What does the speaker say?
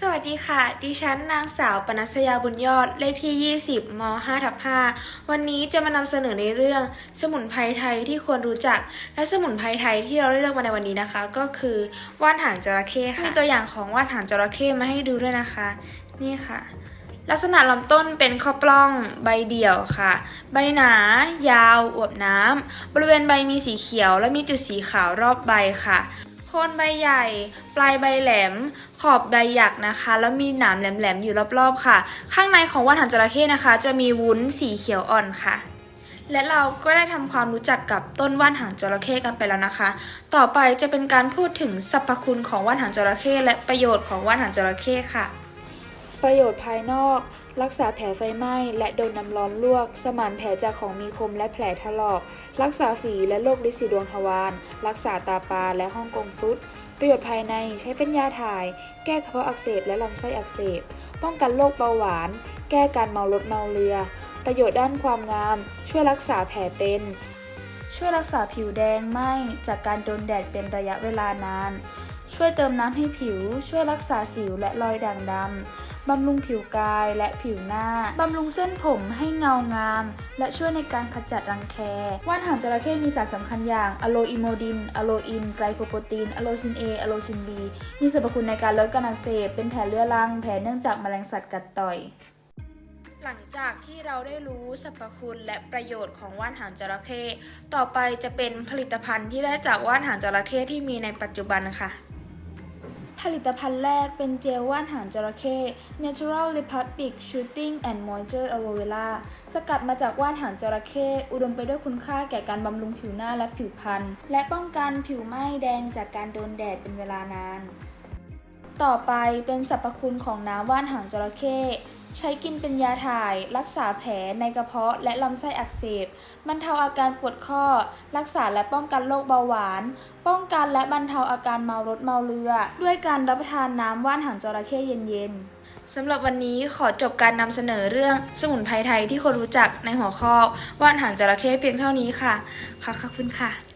สดีค่ะ ดิฉันนางสาวปนัสยาบุญยอด เลขที่ 20ม5ทับ5วันนี้จะมานำเสนอในเรื่องสมุนไพรไทยที่ควรรู้จัก และสมุนไพรไทยที่เราได้เลือกมาในวันนี้นะคะ ก็คือว่านหางจระเข้ค่ะมีตัวอย่างของว่านหางจระเข้มาให้ดูด้วยนะคะ นี่ค่ะ ลักษณะลำต้นเป็นข้อปล้องใบเดี่ยวค่ะ ใบหนา ยาวอวบน้ำบริเวณใบมีสีเขียว และมีจุดสีขาวรอบใบค่ะโคนใบใหญ่ ปลายใบแหลม ขอบใบหยักนะคะ แล้วมีหนามแหลมๆอยู่รอบๆค่ะ ข้างในของว่านหางจระเข้นะคะ จะมีวุ้นสีเขียวอ่อนค่ะ และเราก็ได้ทำความรู้จักกับต้นว่านหางจระเข้กันไปแล้วนะคะ ต่อไปจะเป็นการพูดถึงสรรพคุณของว่านหางจระเข้และประโยชน์ของว่านหางจระเข้ค่ะ ประโยชน์ภายนอก รักษาแผลไฟไหม้และโดนน้ำร้อนลวก สมานแผลจากของมีคมและแผลถลอก รักษาฝีและโรคลิสีดวงทวาร รักษาตาปลาและห้องกงฟรุต ประโยชน์ภายในใช้เป็นยาถ่าย แก้กระเพาะอักเสบและลำไส้อักเสบ ป้องกันโรคเบาหวาน แก้การเมารถเมาเรือ ประโยชน์ด้านความงาม ช่วยรักษาแผลเป็น ช่วยรักษาผิวแดงไหมจากการโดนแดดเป็นระยะเวลานาน ช่วยเติมน้ำให้ผิว ช่วยรักษาสิวและรอยด่างดำ บำรุงผิวกายและผิวหน้า บำรุงเส้นผมให้เงางาม และช่วยในการขจัดรังแค ว่านหางจระเข้มีสารสำคัญอย่างอะโลอิโมดิน อะโลอิน ไกลโคโปรตีน อะโลซิน A อะโลซิน B มีสรรพคุณในการลดการอักเสบ เป็นแผลเรื้อรัง แผลเนื่องจากแมลงสัตว์กัดต่อยหลังจากที่เราได้รู้สรรพคุณและประโยชน์ของว่านหางจระเข้ต่อไปจะเป็นผลิตภัณฑ์ที่ได้จากว่านหางจระเข้ที่มีในปัจจุบันค่ะ ผลิตภัณฑ์แรกเป็นเจลว่านหางจระเข้ Natural Republic Shooting and Moisture Aloe Vera สกัดมาจากว่านหางจระเข้อุดมไปด้วยคุณค่าแก่การบำรุงผิวหน้าและผิวพรรณและป้องกันผิวไหม้แดงจากการโดนแดดเป็นเวลานาน ต่อไปเป็นสรรพคุณของน้ำว่านหางจระเข้ ใช้กินเป็นยาถ่าย รักษาแผลในกระเพาะและลำไส้อักเสบบรรเทาอาการปวดข้อ รักษาและป้องกันโรคเบาหวาน ป้องกันและบรรเทาอาการเมารถเมาเรือ ด้วยการรับประทานน้ำว่านหางจระเข้เย็นๆสำหรับวันนี้ขอจบการนำเสนอเรื่องสมุนไพรไทยที่คนรู้จักในหัวข้อว่านหางจระเข้เพียงเท่านี้ค่ะ ขอบคุณค่ะ